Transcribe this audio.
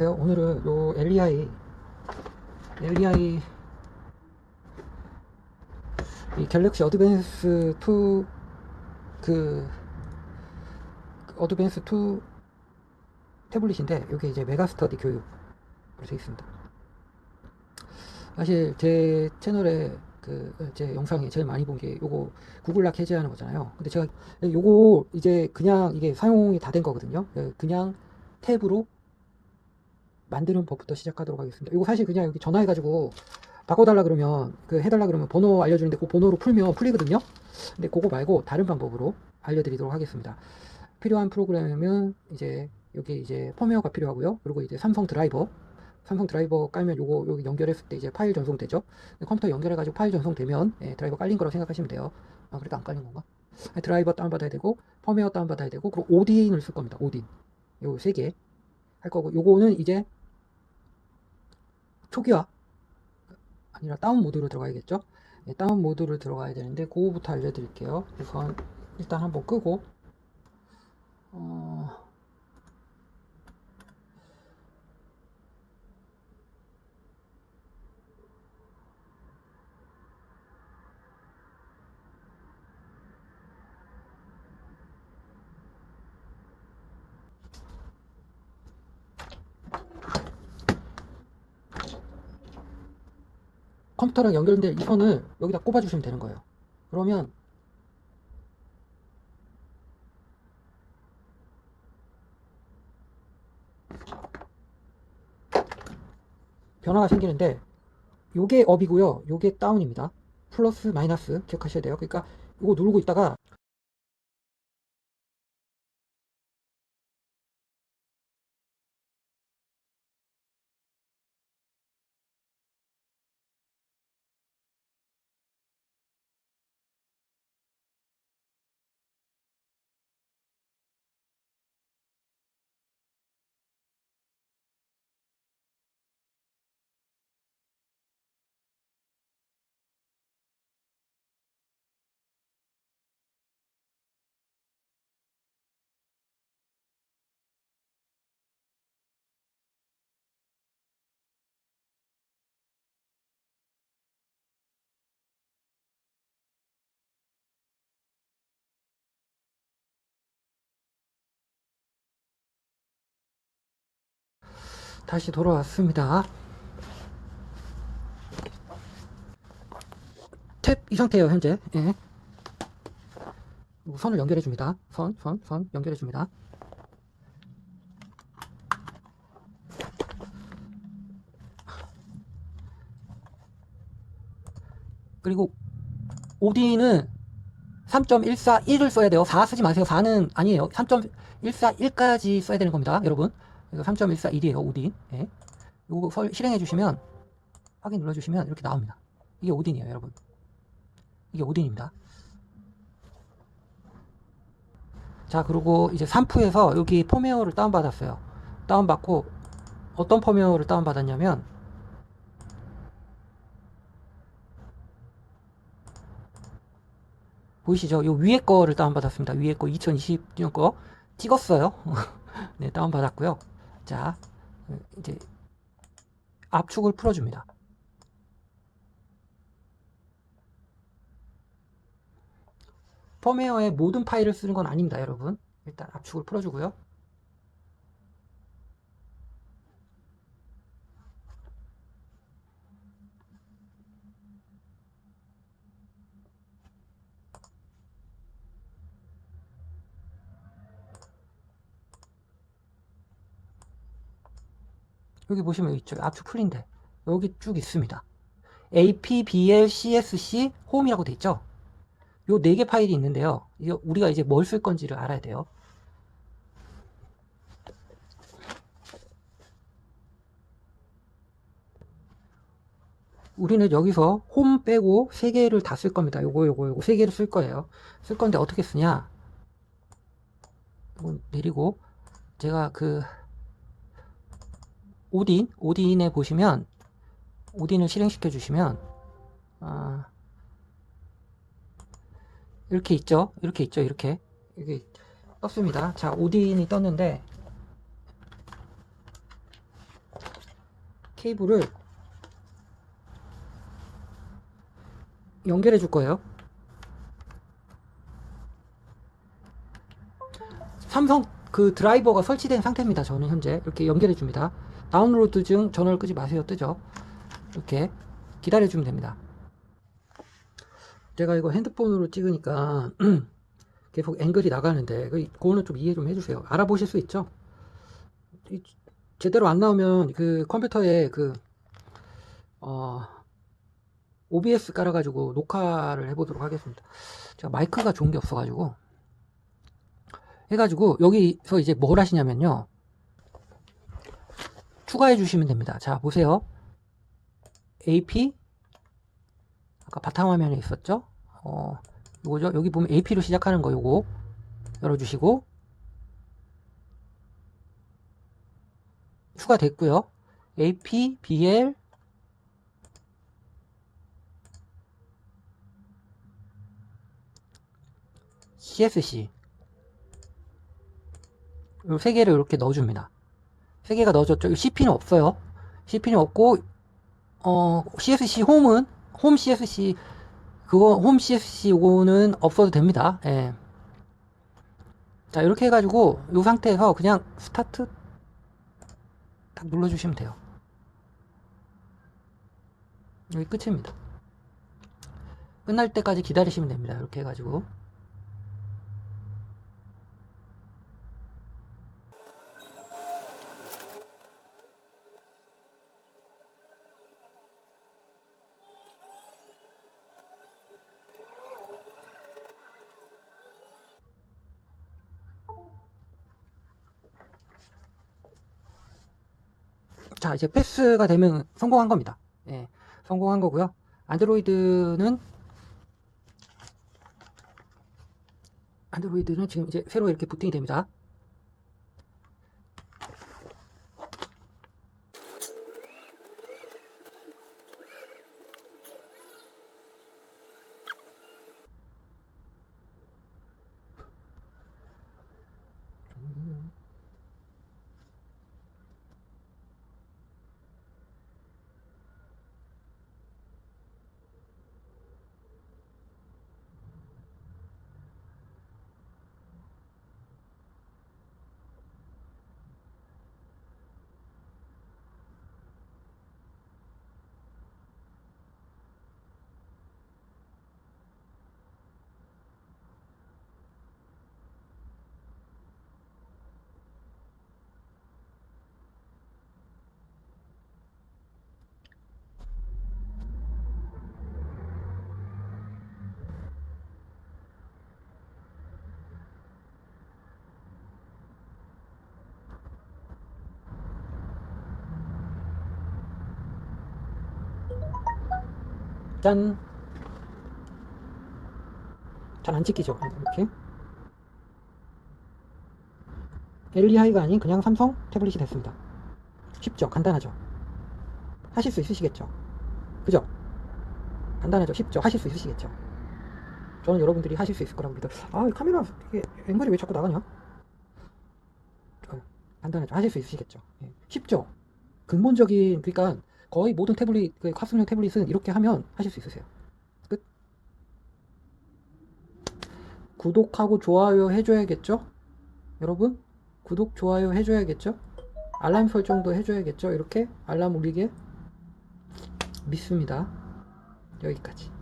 안녕하세요. 오늘은 요 LEI LEI 이 갤럭시 어드밴스 2 그 어드밴스 2 태블릿인데 여기 이제 메가스터디 교육 이렇게 있습니다. 사실 제 채널에 그 제 영상에 제일 많이 본 게 요거 구글락 해제하는 거잖아요. 근데 제가 요거 이제 그냥 이게 사용이 다 된 거거든요. 예, 그냥 탭으로 만드는 법부터 시작하도록 하겠습니다. 이거 사실 그냥 여기 전화해가지고 바꿔달라 그러면 그 해달라 그러면 번호 알려주는데 그 번호로 풀면 풀리거든요. 근데 그거 말고 다른 방법으로 알려드리도록 하겠습니다. 필요한 프로그램은 이제 여기 이제 펌웨어가 필요하고요. 그리고 이제 삼성 드라이버 삼성 드라이버 깔면 요거 여기 연결했을 때 이제 파일 전송되죠. 컴퓨터 연결해 가지고 파일 전송되면 예, 드라이버 깔린 거라고 생각하시면 돼요. 아 그래도 안 깔린 건가? 아, 드라이버 다운 받아야 되고 펌웨어 다운 받아야 되고 그리고 오딘을 쓸 겁니다. 오딘 요세 개 할 거고 요거는 이제 초기화 아니라 다운 모드로 들어가야겠죠. 네, 다운 모드로 들어가야 되는데 그거부터 알려드릴게요. 우선 일단 한번 끄고 어... 컴퓨터랑 연결된 이 선을 여기다 꼽아 주시면 되는 거예요. 그러면 변화가 생기는데 요게 업이고요. 요게 다운입니다. 플러스 마이너스 기억하셔야 돼요. 그러니까 이거 누르고 있다가 다시 돌아왔습니다. 탭 이 상태예요 현재. 예. 선을 연결해 줍니다. 선, 선, 선 연결해 줍니다. 그리고 오디는 3.141을 써야 돼요. 4 쓰지 마세요. 4는 아니에요. 3.141까지 써야 되는 겁니다. 여러분. 이거 3.141이에요. 오딘. 예. 요거 설, 실행해 주시면 확인 눌러 주시면 이렇게 나옵니다. 이게 오딘이에요, 여러분. 이게 오딘입니다. 자, 그리고 이제 산프에서 여기 펌웨어를 다운 받았어요. 다운 받고 어떤 펌웨어를 다운 받았냐면 보이시죠? 요 위에 거를 다운 받았습니다. 위에 거 2020년 거 찍었어요. 네, 다운 받았고요. 자, 이제 압축을 풀어줍니다. 펌웨어의 모든 파일을 쓰는 건 아닙니다, 여러분. 일단 압축을 풀어주고요. 여기 보시면 있죠. 압축 풀린데 여기 쭉 있습니다. apbl csc 홈이라고 돼 있죠. 요 네 개 파일이 있는데요. 이거 우리가 이제 뭘 쓸 건지를 알아야 돼요. 우리는 여기서 홈 빼고 세 개를 다 쓸 겁니다. 요거 요거 요거 세 개를 쓸 거예요. 쓸 건데 어떻게 쓰냐? 이거 내리고 제가 그 오딘, 오딘에 보시면 오딘을 실행시켜 주시면 아, 이렇게 있죠. 이렇게 있죠. 이렇게 이게 떴습니다. 자, 오딘이 떴는데 케이블을 연결해 줄 거예요. 삼성 그 드라이버가 설치된 상태입니다. 저는 현재 이렇게 연결해 줍니다. 다운로드 중 전원을 끄지 마세요. 뜨죠? 이렇게 기다려 주면 됩니다. 제가 이거 핸드폰으로 찍으니까 계속 앵글이 나가는데 그- 그거는 좀 이해 좀 해주세요. 알아보실 수 있죠? 이- 제대로 안 나오면 그 컴퓨터에 그 어, OBS 깔아가지고 녹화를 해보도록 하겠습니다. 제가 마이크가 좋은 게 없어가지고 해가지고 여기서 이제 뭘 하시냐면요. 추가해 주시면 됩니다. 자 보세요. AP 아까 바탕화면에 있었죠? 어 요거죠? 여기 보면 AP로 시작하는 거 요거 열어주시고 추가됐고요. AP, BL CSC 요 세 개를 이렇게 넣어줍니다. 세 개가 넣어졌죠. CP는 없어요. CP는 없고 어 CSC 홈은 홈 CSC 그거 홈 CSC 요거는 없어도 됩니다. 예. 자 이렇게 해가지고 이 상태에서 그냥 스타트 딱 눌러주시면 돼요. 여기 끝입니다. 끝날 때까지 기다리시면 됩니다. 이렇게 해가지고 자 이제 패스가 되면 성공한 겁니다. 예, 성공한 거고요. 안드로이드는 안드로이드는 지금 이제 새로 이렇게 부팅이 됩니다. 짠. 잘 안 찍히죠? 이렇게. 엘리하이가 아닌 그냥 삼성 태블릿이 됐습니다. 쉽죠? 간단하죠? 하실 수 있으시겠죠? 그죠? 간단하죠? 쉽죠? 하실 수 있으시겠죠? 저는 여러분들이 하실 수 있을 거라고 믿어요. 아, 이 카메라, 이게 앵글이 왜 자꾸 나가냐? 어, 간단하죠? 하실 수 있으시겠죠? 예. 쉽죠? 근본적인, 그러니까 거의 모든 태블릿, 그 합성형 태블릿은 이렇게 하면 하실 수 있으세요. 끝. 구독하고 좋아요 해줘야겠죠? 여러분? 구독, 좋아요 해줘야겠죠? 알람 설정도 해줘야겠죠? 이렇게 알람 울리게 믿습니다. 여기까지.